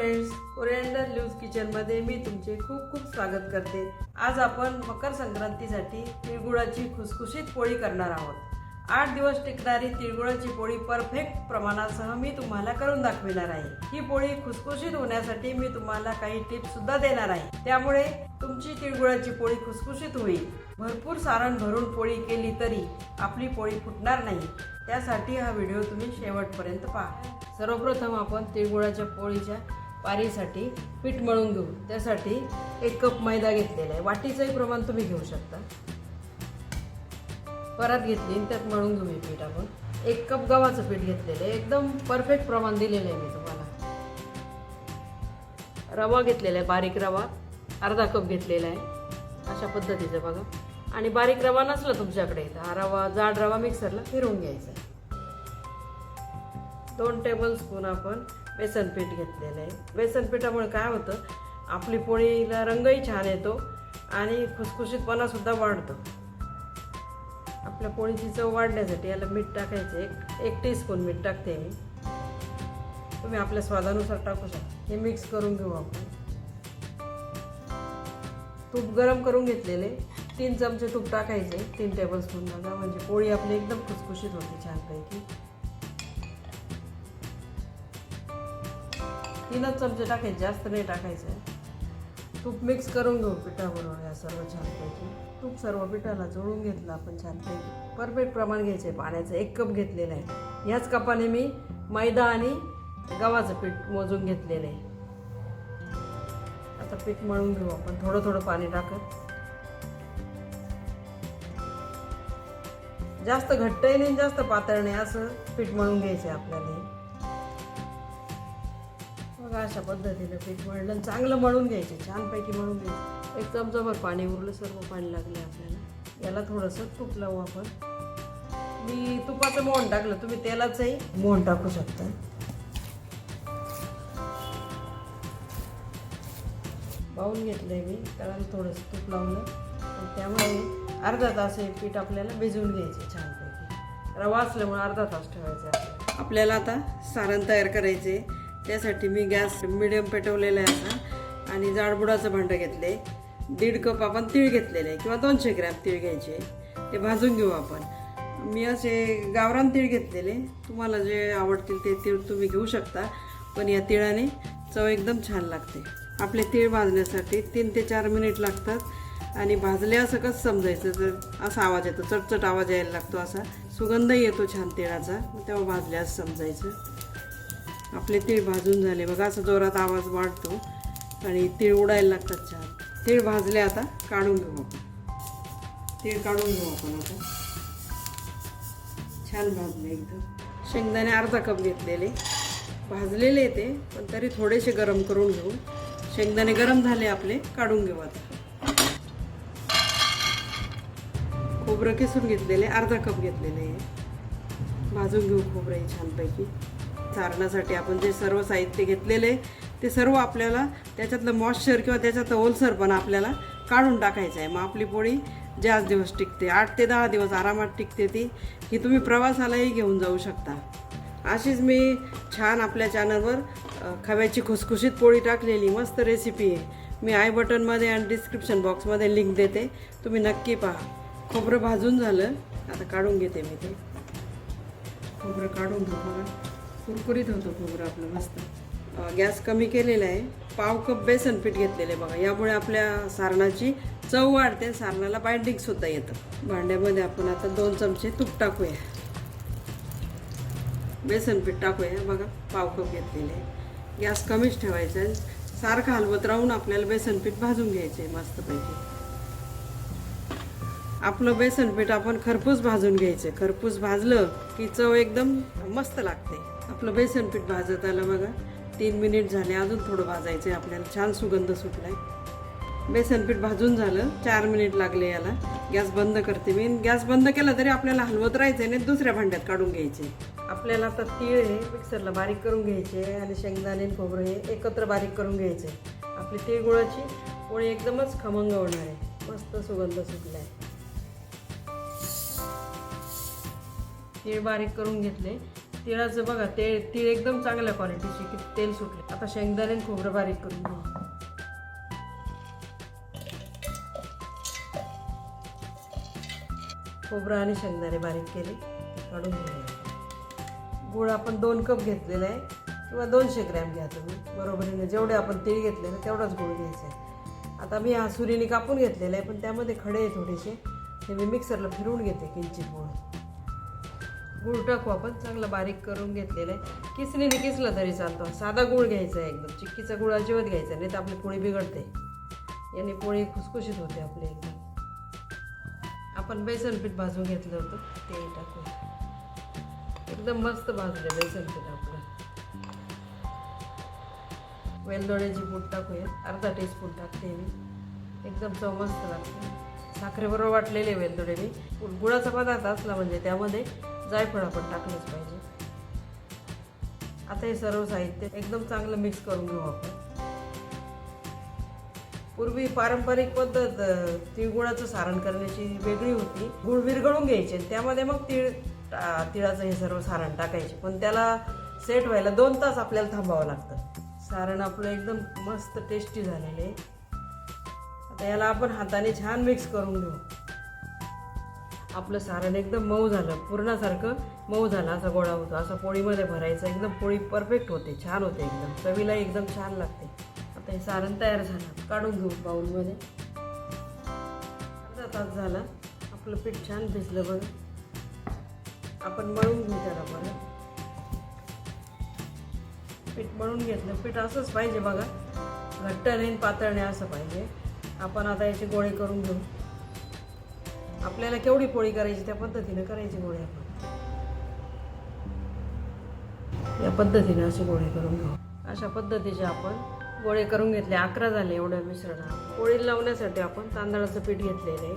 Friends coriander news किचनमध्ये मी तुमचे खूप खूप स्वागत करते. आज आपण मकर संक्रांतीसाठी तिळगुळाची खुसखुशीत पोळी करणार आहोत. आठ दिवस टिकणारी तिळगुळाची पोळी परफेक्ट प्रमाणासह मी तुम्हाला करून दाखविणार आहे. ही पोळी खुसखुशीत होण्यासाठी मी तुम्हाला काही टिप्स सुद्धा देणार आहे. त्यामुळे तुमची तिळगुळाची पोळी खुसखुशीत होईल. भरपूर सारण भरून पोळी केली तरी आपली पोळी फुटणार नाही. त्यासाठी हा व्हिडिओ तुम्ही शेवटपर्यंत पहा. सर्वप्रथम आपण तिळगुळाच्या पोळीच्या पारीसाठी पीठ मळून घेऊ त्यासाठी एक कप मैदा घेतलेला आहे. वाटीचंही प्रमाण तुम्ही घेऊ शकता. परत घेतली आणि त्यात मळून घेऊ मी पीठ आपण. एक कप गव्हाचं पीठ घेतलेलं आहे. एकदम परफेक्ट प्रमाण दिलेलं आहे मी तुम्हाला. रवा घेतलेला आहे बारीक रवा. अर्धा कप घेतलेला आहे. अशा पद्धतीचं बघा. आणि बारीक रवा नसला तुमच्याकडे तर हा रवा जाड रवा मिक्सरला फिरवून घ्यायचा दोन टेबल स्पून आपण बेसन पीठ घेतलेलं आहे. बेसन पिठामुळे काय होतं आपली पोळीला रंगही छान येतो आणि खुसखुशीतपणासुद्धा वाढतो. आपल्या पोळीची चव वाढण्यासाठी याला मीठ टाकायचं एक एक टीस्पून मीठ टाकते मी. तुम्ही आपल्या स्वादानुसार टाकू शकता. हे मिक्स करून घेऊ आपण. तूप गरम करून घेतलेले. तीन चमचे तूप टाकायचे. तीन टेबल स्पून म्हणजे पोळी आपली एकदम खुसखुशीत होते छानपैकी. तीनच चमचे टाकायचे जास्त नाही टाकायचं. तूप मिक्स करून घेऊ पिठाबरोबर या सर्व छानपैकी. तूप सर्व पिठाला जोडून घेतलं आपण छानपैकी. परफेक्ट प्रमाण घ्यायचं आहे पाण्याचं एक कप घेतलेलं आहे. ह्याच कपाने मी मैदा आणि गव्हाचं पीठ मोजून घेतलेलं आहे. आता पीठ मळून घेऊ आपण. थोडं थोडं पाणी टाकत. जास्त घट्टही नाही जास्त पातळ नाही असं पीठ मळून घ्यायचं आहे आपल्याला. बघा अशा पद्धतीनं पीठ मळलं चांगलं मळून घ्यायचे छानपैकी मळून घ्यायचे. एक चमचाभर पाणी उरलं सर्व पाणी लागले आपल्याला. याला थोडंसं तूप लावू आपण. मी तुपाचं मोहन टाकलं तुम्ही तेलाचंही मोहन टाकू शकता. पाहून घेतलंय मी कारण थोडंसं तूप लावलं. आणि त्यामुळे अर्धा तास हे पीठ आपल्याला भिजवून घ्यायचे छानपैकी. रवा असल्यामुळे अर्धा तास ठेवायचे आपल्याला. आपल्याला आता सारण तयार करायचे त्यासाठी मी गॅस मिडियम पेटवलेला आहे असा. आणि जाडबुडाचं भांडं घेतले. दीड कप आपण तीळ घेतलेले आहे किंवा दोनशे ग्रॅम तीळ घ्यायचे. ते भाजून घेऊ आपण. मी असे गावरान तीळ घेतलेले. तुम्हाला जे आवडतील ते तीळ तुम्ही घेऊ शकता. पण या तिळाने चव एकदम छान लागते. आपले तीळ भाजण्यासाठी तीन ते चार मिनिट लागतात. आणि भाजले असं कसं समजायचं? तर असा आवाज येतो. चटचट आवाज यायला लागतो असा. सुगंधही येतो छान तिळाचा. तेव्हा भाजल्यास समजायचं. आपले तीळ भाजून झाले. बघा असं जोरात आवाज वाढतो आणि तीळ उडायला लागतात छान तीळ भाजले आता काढून घेऊ आपण. तीळ काढून घेऊ आपण आता. छान भाजले एकदम. शेंगदाणे अर्धा कप घेतलेले. भाजलेले ते पण तरी थोडेसे गरम करून घेऊ. शेंगदाणे गरम झाले आपले काढून घेऊ आता. खोबरं किसून घेतलेले अर्धा कप घेतलेले आहे भाजून घेऊ खोबरं हे छानपैकी. चारण्यासाठी आपण जे सर्व साहित्य घेतलेले ते सर्व आपल्याला त्याच्यातलं मॉइश्चर किंवा त्याच्यातलं ओलसरपणा आपल्याला काढून टाकायचं आहे. मग आपली पोळी जास्त दिवस टिकते आठ ते दहा दिवस आरामात टिकते ती ही तुम्ही प्रवासालाही घेऊन जाऊ शकता. अशीच मी छान आपल्या चॅनलवर खव्याची खुसखुशीत पोळी टाकलेली मस्त रेसिपी आहे. मी आय बटनमध्ये आणि डिस्क्रिप्शन बॉक्समध्ये लिंक देते. तुम्ही नक्की पहा. खोबरं भाजून झालं. आता काढून घेते मी ते. खोबरं काढून घेऊ बघा कुरकुरीत होतो खोबरं आपलं मस्त. गॅस कमी केलेला आहे. पाव कप बेसन पीठ घेतलेलं आहे बघा. यामुळे आपल्या सारणाची चव वाढते. सारणाला बाइंडिंगसुद्धा येतं. भांड्यामध्ये आपण आता दोन चमचे तूप टाकूया. बेसन पीठ टाकूया. बघा पाव कप घेतलेले आहे. गॅस कमीच ठेवायचा आहे. सारखं हलवत राहून आपल्याला बेसन पीठ भाजून घ्यायचं आहे मस्तपैकी. आपलं बेसन पीठ आपण खरपूस भाजून घ्यायचं खरपूस भाजलं की चव एकदम मस्त लागते. आपलं बेसन पीठ भाजत आलं बघा. तीन मिनिट झाले अजून थोडं भाजायचं आहे आपल्याला. छान सुगंध सुटलाय. बेसन पीठ भाजून झालं. चार मिनिट लागले याला. गॅस बंद करते मी. गॅस बंद केला तरी आपल्याला हलवत राहायचं नाही दुसऱ्या भांड्यात काढून घ्यायचे. आपल्याला आता तीळ हे मिक्सरला बारीक करून घ्यायचे आणि शेंगदाणे आणि खोबरं हे एकत्र बारीक करून घ्यायचे आपली तिळगुळाची पोळी एकदमच खमंग होणार आहे. मस्त सुगंध सुटला आहे तीळ बारीक करून घेतले. तिळाचं बघा ते तीळ एकदम चांगल्या क्वालिटीची की तेल सुटले. आता शेंगदाणे आणि खोबरं बारीक करून घेऊ. खोबरं आणि शेंगदाणे बारीक केले काढून घेऊया. गुळ आपण दोन कप घेतलेला आहे किंवा दोनशे ग्रॅम घ्या तुम्ही. बरोबरीने जेवढे आपण तीळ घेतले ना तेवढाच गुळ घ्यायचा आहे. आता मी हा सुरीने कापून घेतलेला आहे पण त्यामध्ये खडे आहे थोडेसे. ते मी मिक्सरला फिरवून घेते किंचित गुळ. गुळ टाकू आपण. चांगला बारीक करून घेतलेला आहे. किसणीने किसला तरी चालतो. साधा गुळ घ्यायचा आहे एकदम. चिक्कीचा गुळ अजिबात घ्यायचा नाही तर आपली पोळी बिघडते. याने पोळी खुसखुशीत होते आपली एकदम. आपण बेसन पीठ भाजून घेतलं होतं. ते टाकू एकदम मस्त भाजलं बेसन पीठ आपलं. वेलदोड्याची पूड टाकूयात अर्धा टीस्पून टाकते मी. एकदम चव मस्त लागते. साखरेबरोबर वाटलेले वेलदोडे मी गुळाचा पदार्थ असला म्हणजे त्यामध्ये जायफळ आपण टाकलंच पाहिजे. आता हे सर्व साहित्य एकदम चांगलं मिक्स करून घेऊ आपण. पूर्वी पारंपरिक पद्धत तिळगुळाचं सारण करण्याची वेगळी होती गुळ विरघळून घ्यायचे. त्यामध्ये मग तीळ तिळाचं हे सर्व सारण टाकायचे. पण त्याला सेट व्हायला दोन तास आपल्याला थांबावं लागतं. सारण आपलं एकदम मस्त टेस्टी झालेलं आहे. आता याला आपण हाताने छान मिक्स करून घेऊ. आपलं सारण एकदम मऊ झालं पुरणासारखं मऊ झालं असा गोळा होतो. असं पोळीमध्ये भरायचं एकदम पोळी परफेक्ट होते छान होते एकदम. चवीला एकदम छान लागते. आता हे सारण तयार झालं. काढून घेऊ बाऊलमध्ये अर्धा तास झाला. आपलं पीठ छान भिजलं बघ. आपण मळून घेऊ त्याला परत. पीठ मळून घेतलं. पीठ असंच पाहिजे बघा. घट्ट नाही पातळ नाही असं पाहिजे. आपण आता याचे गोळे करून घेऊ. आपल्याला केवढी पोळी करायची त्या पद्धतीनं करायची गोळे आपण. या पद्धतीने असे गोळे करून घेऊ. अशा पद्धतीचे आपण गोळे करून घेतले. अकरा झाले एवढ्या मिश्रणात. पोळी लावण्यासाठी आपण तांदळाचं पीठ घेतलेलं आहे.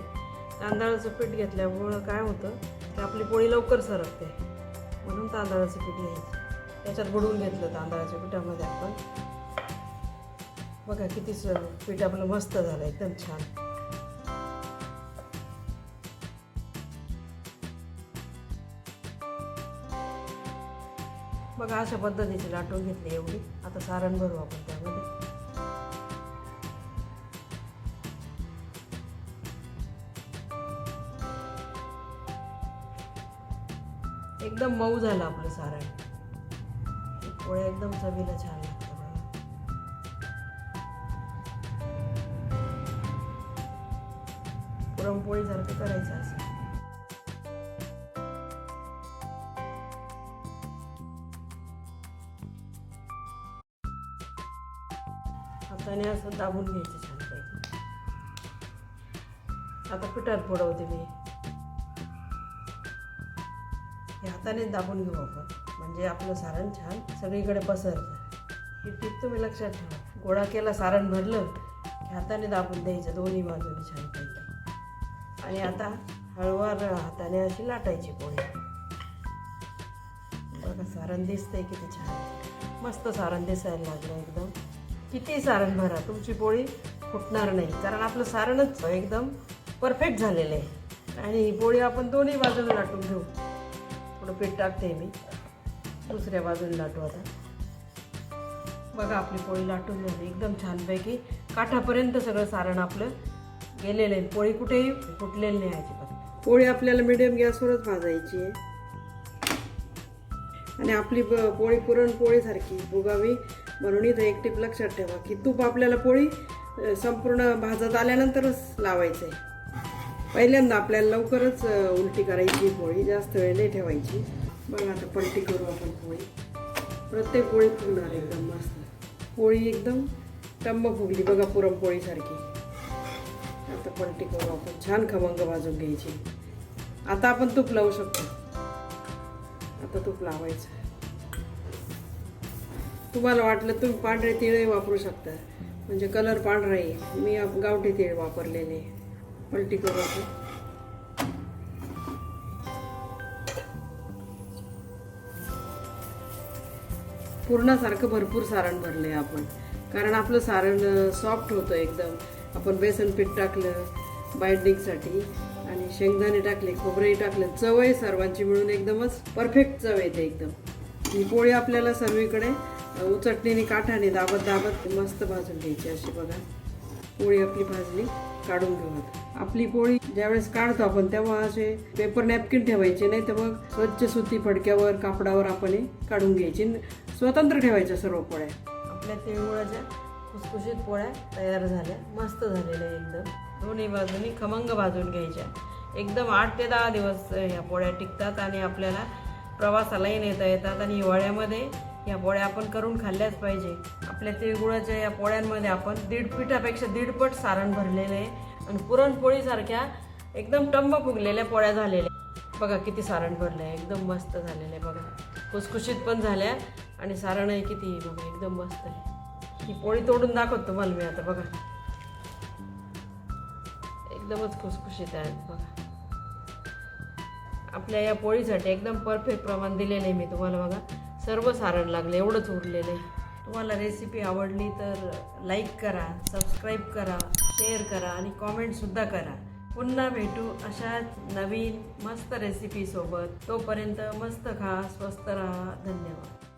तांदळाचं पीठ घेतल्यामुळं काय होतं की आपली पोळी लवकर सरकते. म्हणून तांदळाचं पीठ घ्यायचं. त्याच्यात बुडवून घेतलं तांदळाच्या पिठामध्ये आपण. बघा किती स पीठ आपलं मस्त झालं एकदम छान. बघा अशा पद्धतीची लाटून घेतली एवढी. आता सारण भरू आपण त्यामध्ये. एकदम मऊ झालं आपलं सारण. पोळ्या एकदम चवीला छान लागतं बघा. पुरणपोळीसारखं करायचं असं आणि असं दाबून घ्यायचं छानपैकी आता पिठात फोडवते मी. हे हाताने दाबून घेऊ आपण. म्हणजे आपलं सारण छान सगळीकडे पसरतं. ही टीप तुम्ही लक्षात ठेवा. गोळा केला सारण भरलं की हाताने दाबून द्यायचं दोन्ही बाजूने छानपैकी आणि आता हळूवार हाताने अशी लाटायची पोळी. बघा सारण दिसतंय किती छान. मस्त सारण दिसायला लागलं एकदम. किती सारण भरा तुमची पोळी फुटणार नाही. कारण आपलं सारणच एकदम परफेक्ट झालेलं आहे. आणि ही पोळी आपण दोन्ही बाजूला लाटून घेऊ थोडं पीठ टाकते मी. दुसऱ्या बाजूला लाटू आता. बघा आपली पोळी लाटून झाली. एकदम छानपैकी काठापर्यंत सगळं सारण आपलं गेलेलं आहे. पोळी कुठेही फुटलेली नाही अजिबात. पोळी आपल्याला मिडियम गॅसवरच भाजायची आहे. आणि आपली पोळी पुरणपोळीसारखी बुगावी म्हणून इथं एक टीप लक्षात ठेवा की तूप आपल्याला पोळी संपूर्ण भाजत आल्यानंतरच लावायचं आहे पहिल्यांदा आपल्याला लवकरच उलटी करायची पोळी जास्त वेळ नाही ठेवायची. बघा आता पलटी करू आपण पोळी. प्रत्येक पोळी फुगणार एकदम मस्त. पोळी एकदम टंब फुगली बघा पुरणपोळीसारखी आता पलटी करू आपण. छान खमंग भाजून घ्यायची. आता आपण तूप लावू शकतो. आता तूप लावायचं. तुम्हाला वाटलं तुम्ही पांढरे तिळही वापरू शकता. म्हणजे कलर पांढरा. आहे मी गावठी तिळ वापरलेले. पलटी करू आपण. पूर्णासारखं भरपूर सारण भरलं आहे आपण. कारण आपलं सारण सॉफ्ट होतं एकदम. आपण बेसन पीठ टाकलं बाइंडिंगसाठी आणि शेंगदाणे टाकले खोबरंही टाकलं. चव आहे सर्वांची मिळून एकदमच परफेक्ट चव येते एकदम. ही पोळी आपल्याला सर्वीकडे उचटणीने काठाने दाबत दाबत मस्त भाजून घ्यायची अशी बघा. पोळी आपली भाजली काढून घेऊ आपली पोळी ज्यावेळेस काढतो आपण तेव्हा असे पेपर नॅपकिन ठेवायचे नाही तर मग स्वच्छ सुती फडक्यावर कापडावर आपण हे काढून घ्यायची. स्वतंत्र ठेवायच्या सर्व पोळ्या. आपल्या तिळगुळाच्या खुसखुशीत पोळ्या तयार झाल्या. मस्त झालेल्या एकदम. दोन्ही बाजूनी खमंग भाजून घ्यायच्या. एकदम आठ ते दहा दिवस ह्या पोळ्या टिकतात आणि आपल्याला प्रवासालाही नेता येतात. आणि हिवाळ्यामध्ये या पोळ्या आपण करून खाल्ल्याच पाहिजे. आपल्या तिळगुळाच्या या पोळ्यांमध्ये आपण दीड पिठापेक्षा दीडपट सारण भरलेलं आहे. आणि पुरणपोळीसारख्या एकदम टंब फुगलेल्या पोळ्या झालेल्या बघा किती सारण भरलं आहे एकदम मस्त झालेलं आहे बघा. खुसखुशीत पण झाल्या. आणि सारणही किती आहे बघा. एकदम मस्त आहे. ही पोळी तोडून दाखवतो तुम्हाला मी आता बघा. एकदमच खुसखुशीत आहेत बघा. आपल्या या पोळीसाठी एकदम परफेक्ट प्रमाण दिलेलं आहे मी तुम्हाला बघा. सर्व सारण लागलं एवढंच उरलेलं आहे. तुम्हाला रेसिपी आवडली तर लाईक करा सबस्क्राईब करा शेअर करा आणि कॉमेंटसुद्धा करा. पुन्हा भेटू अशाच नवीन मस्त रेसिपीसोबत तोपर्यंत मस्त खा स्वस्त राहा. धन्यवाद.